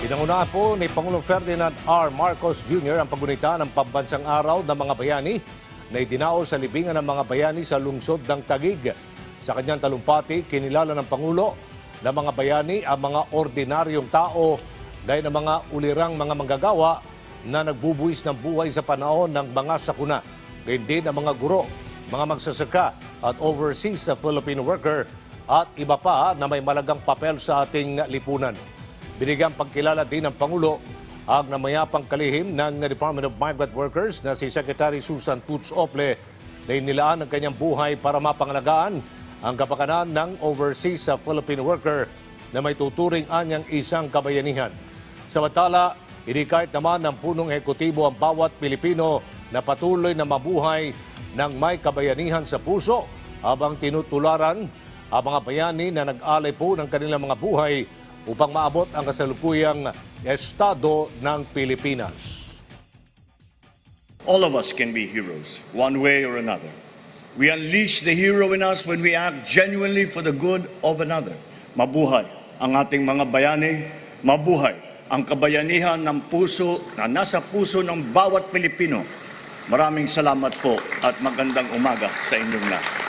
Pinangunahan po ni Pangulong Ferdinand R. Marcos Jr. ang pagunita ng pambansang araw ng mga bayani na idinao sa libingan ng mga bayani sa lungsod ng Tagig. Sa kanyang talumpati, kinilala ng Pangulo na mga bayani ang mga ordinaryong tao dahil ng mga ulirang mga manggagawa na nagbubuwis ng buhay sa panahon ng mga sakuna. Gayun din ang mga guro, mga magsasaka at overseas sa Filipino worker at iba pa na may malagang papel sa ating lipunan. Binigyang pagkilala din ng Pangulo ang namayapang kalihim ng Department of Migrant Workers na si Secretary Susan Toots Ople na inilaan ang kanyang buhay para mapangalagaan ang kapakanan ng overseas sa Filipino worker na may tuturing anyang isang kabayanihan. Samantala, inikait naman ng punong ekutibo ang bawat Pilipino na patuloy na mabuhay ng may kabayanihan sa puso habang tinutularan ang mga bayani na nag-alay po ng kanilang mga buhay upang maabot ang kasalukuyang estado ng Pilipinas. All of us can be heroes, one way or another. We unleash the hero in us when we act genuinely for the good of another. Mabuhay ang ating mga bayani, mabuhay ang kabayanihan ng puso na nasa puso ng bawat Pilipino. Maraming salamat po at magandang umaga sa inyong lahat.